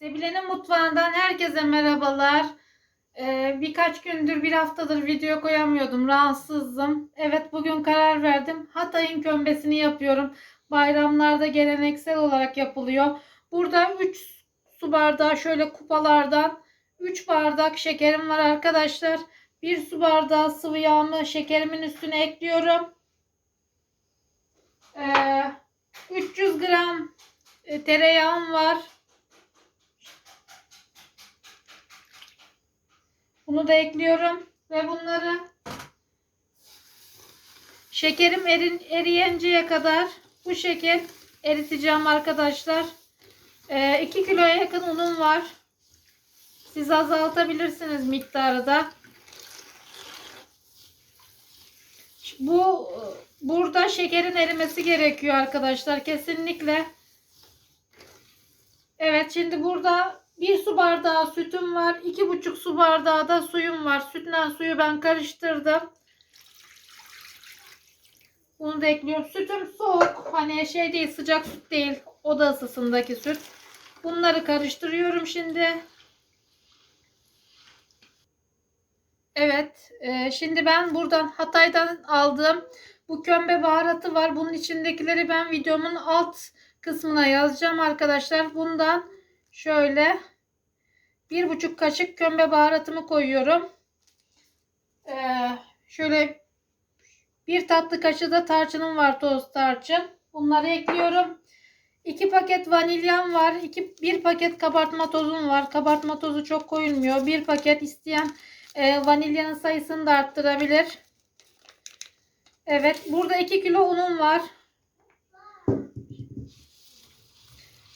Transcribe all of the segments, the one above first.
Sebile'nin mutfağından herkese merhabalar. Ee, birkaç gündür, bir haftadır video koyamıyordum. Rahatsızdım. Evet bugün karar verdim. Hatay'ın kömbesini yapıyorum. Bayramlarda geleneksel olarak yapılıyor. Burada 3 su bardağı şöyle kupalardan 3 bardak şekerim var arkadaşlar. 1 su bardağı sıvı yağımı şekerimin üstüne ekliyorum. Ee, 300 gram e, tereyağım var. Bunu da ekliyorum ve bunları şekerim erin, eriyenceye kadar bu şekil eriteceğim arkadaşlar. 2 kiloya yakın unum var. Siz azaltabilirsiniz miktarı da. Bu burada şekerin erimesi gerekiyor arkadaşlar kesinlikle. Evet şimdi burada bir su bardağı sütüm var. iki buçuk su bardağı da suyum var. Sütle suyu ben karıştırdım. Bunu da ekliyorum. Sütüm soğuk. Hani şey değil sıcak süt değil. Oda ısısındaki süt. Bunları karıştırıyorum şimdi. Evet. e, şimdi ben buradan Hatay'dan aldığım bu kömbe baharatı var. Bunun içindekileri ben videomun alt kısmına yazacağım arkadaşlar. Bundan şöyle bir buçuk kaşık kömbe baharatımı koyuyorum. Ee, şöyle bir tatlı kaşığı da tarçınım var toz tarçın. Bunları ekliyorum. 2 paket vanilyam var. 2 1 paket kabartma tozum var. Kabartma tozu çok koyulmuyor. 1 paket isteyen e, vanilyanın sayısını da arttırabilir. Evet, burada 2 kilo unum var.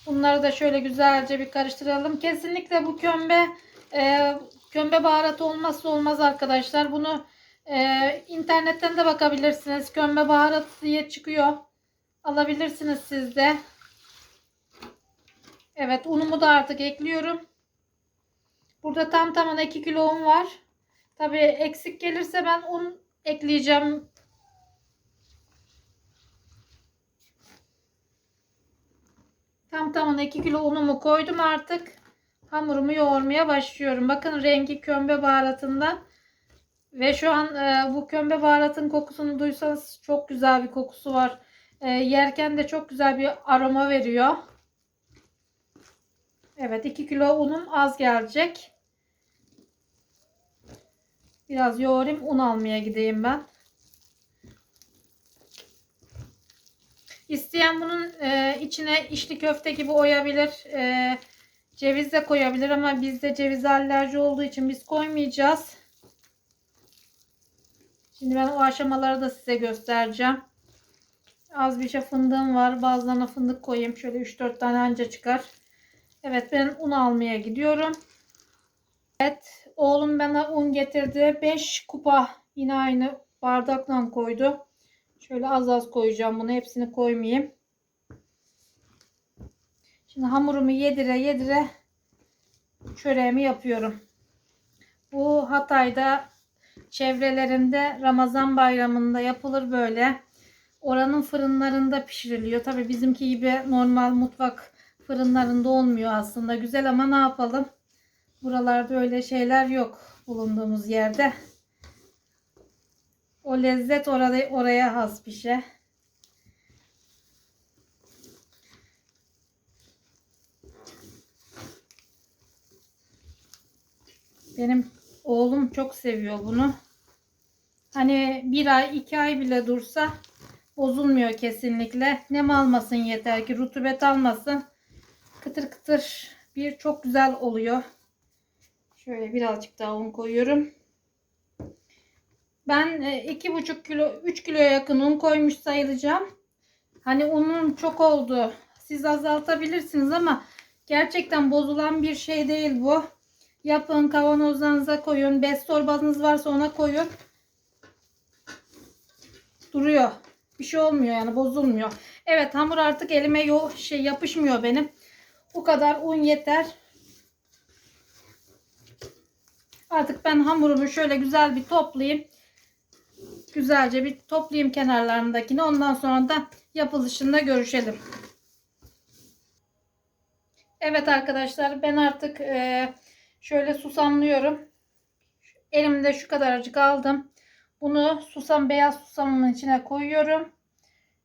Bunları da şöyle güzelce bir karıştıralım. Kesinlikle bu kömbe e, kömbe baharatı olmazsa olmaz arkadaşlar. Bunu e, internetten de bakabilirsiniz. Kömbe baharatı diye çıkıyor. Alabilirsiniz siz de. Evet unumu da artık ekliyorum. Burada tam tamına 2 kilo un var. Tabi eksik gelirse ben un ekleyeceğim. Tamına 2 kilo unumu koydum artık. Hamurumu yoğurmaya başlıyorum. Bakın rengi kömbe baharatından. Ve şu an e, bu kömbe baharatın kokusunu duysanız çok güzel bir kokusu var. E, yerken de çok güzel bir aroma veriyor. Evet 2 kilo unum az gelecek. Biraz yoğurayım un almaya gideyim ben. İsteyen bunun e, içine içli köfte gibi oyabilir. E, ceviz de koyabilir ama bizde ceviz alerji olduğu için biz koymayacağız. Şimdi ben o aşamaları da size göstereceğim. Az bir şey fındığım var. Bazılarına fındık koyayım. Şöyle 3-4 tane anca çıkar. Evet ben un almaya gidiyorum. Evet oğlum bana un getirdi. 5 kupa yine aynı bardakla koydu. Şöyle az az koyacağım bunu. Hepsini koymayayım. Şimdi hamurumu yedire yedire çöreğimi yapıyorum. Bu Hatay'da çevrelerinde Ramazan bayramında yapılır böyle. Oranın fırınlarında pişiriliyor. Tabi bizimki gibi normal mutfak fırınlarında olmuyor aslında. Güzel ama ne yapalım? Buralarda öyle şeyler yok bulunduğumuz yerde. O lezzet orada, oraya has bir şey. Benim oğlum çok seviyor bunu. Hani bir ay iki ay bile dursa bozulmuyor kesinlikle. Nem almasın yeter ki rutubet almasın. Kıtır kıtır bir çok güzel oluyor. Şöyle birazcık daha un koyuyorum. Ben e, iki buçuk kilo 3 kiloya yakın un koymuş sayılacağım. Hani unun çok oldu. Siz azaltabilirsiniz ama gerçekten bozulan bir şey değil bu. Yapın kavanozlarınıza koyun. Bez torbanız varsa ona koyun. Duruyor. Bir şey olmuyor yani bozulmuyor. Evet hamur artık elime yo şey yapışmıyor benim. Bu kadar un yeter. Artık ben hamurumu şöyle güzel bir toplayayım. Güzelce bir toplayayım kenarlarındakini. Ondan sonra da yapılışında görüşelim. Evet arkadaşlar ben artık e, şöyle susamlıyorum. Elimde şu kadarcık aldım. Bunu susam beyaz susamın içine koyuyorum.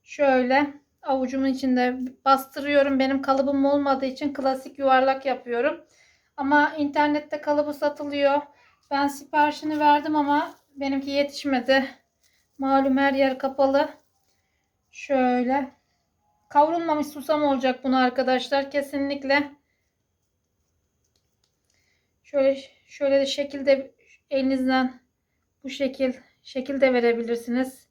Şöyle avucumun içinde bastırıyorum. Benim kalıbım olmadığı için klasik yuvarlak yapıyorum. Ama internette kalıbı satılıyor. Ben siparişini verdim ama benimki yetişmedi. Malum her yer kapalı. Şöyle kavrulmamış susam olacak bunu arkadaşlar kesinlikle. Şöyle şöyle de şekilde elinizden bu şekil şekilde verebilirsiniz.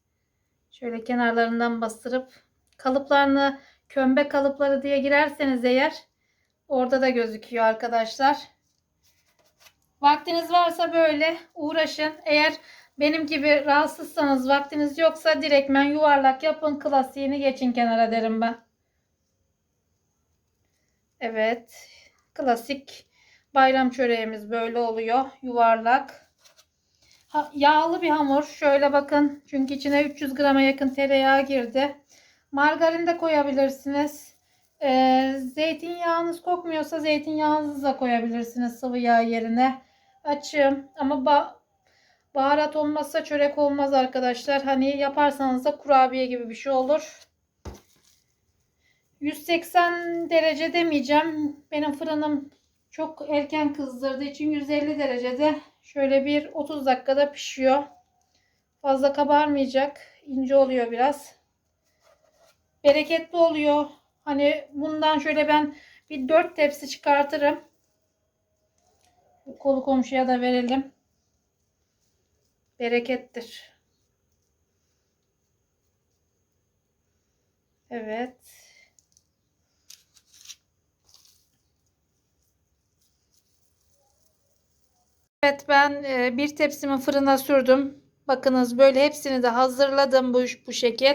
Şöyle kenarlarından bastırıp kalıplarını kömbe kalıpları diye girerseniz eğer orada da gözüküyor arkadaşlar. Vaktiniz varsa böyle uğraşın. Eğer benim gibi rahatsızsanız vaktiniz yoksa direktmen yuvarlak yapın klasiğini geçin kenara derim ben. Evet. Klasik bayram çöreğimiz böyle oluyor. Yuvarlak. Ha, yağlı bir hamur. Şöyle bakın. Çünkü içine 300 grama yakın tereyağı girdi. Margarin de koyabilirsiniz. Ee, zeytinyağınız kokmuyorsa zeytinyağınızı da koyabilirsiniz sıvı yağ yerine. Açım ama baharat olmazsa çörek olmaz arkadaşlar. Hani yaparsanız da kurabiye gibi bir şey olur. 180 derece demeyeceğim. Benim fırınım çok erken kızdırdığı için 150 derecede şöyle bir 30 dakikada pişiyor. Fazla kabarmayacak. ince oluyor biraz. Bereketli oluyor. Hani bundan şöyle ben bir 4 tepsi çıkartırım. Kolu komşuya da verelim. Berekettir. Evet. Evet ben e, bir tepsimi fırına sürdüm. Bakınız böyle hepsini de hazırladım bu, bu şekil.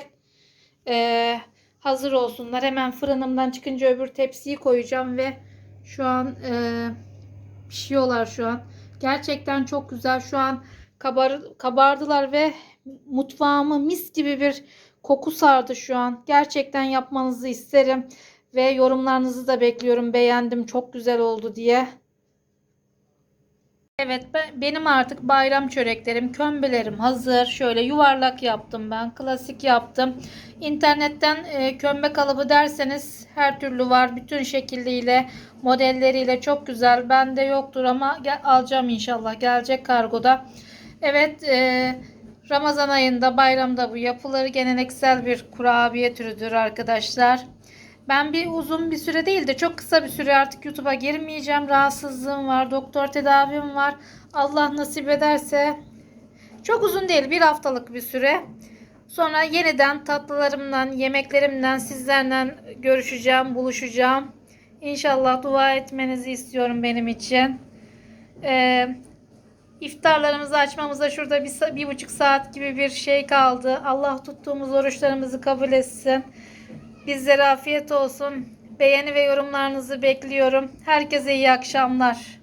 E, hazır olsunlar. Hemen fırınımdan çıkınca öbür tepsiyi koyacağım ve şu an e, pişiyorlar şu an. Gerçekten çok güzel. Şu an kabar, kabardılar ve mutfağımı mis gibi bir koku sardı şu an. Gerçekten yapmanızı isterim ve yorumlarınızı da bekliyorum. Beğendim, çok güzel oldu diye. Evet ben, benim artık bayram çöreklerim, kömbelerim hazır. Şöyle yuvarlak yaptım ben. Klasik yaptım. İnternetten e, kömbe kalıbı derseniz her türlü var. Bütün şekilleriyle, modelleriyle çok güzel. Bende yoktur ama alacağım inşallah. Gelecek kargoda. Evet e, Ramazan ayında bayramda bu yapılır. Geleneksel bir kurabiye türüdür arkadaşlar. Ben bir uzun bir süre değil de çok kısa bir süre artık YouTube'a girmeyeceğim. Rahatsızlığım var, doktor tedavim var. Allah nasip ederse çok uzun değil bir haftalık bir süre. Sonra yeniden tatlılarımdan, yemeklerimden sizlerle görüşeceğim, buluşacağım. İnşallah dua etmenizi istiyorum benim için. Ee, iftarlarımızı açmamıza şurada bir, bir buçuk saat gibi bir şey kaldı. Allah tuttuğumuz oruçlarımızı kabul etsin. Bizlere afiyet olsun. Beğeni ve yorumlarınızı bekliyorum. Herkese iyi akşamlar.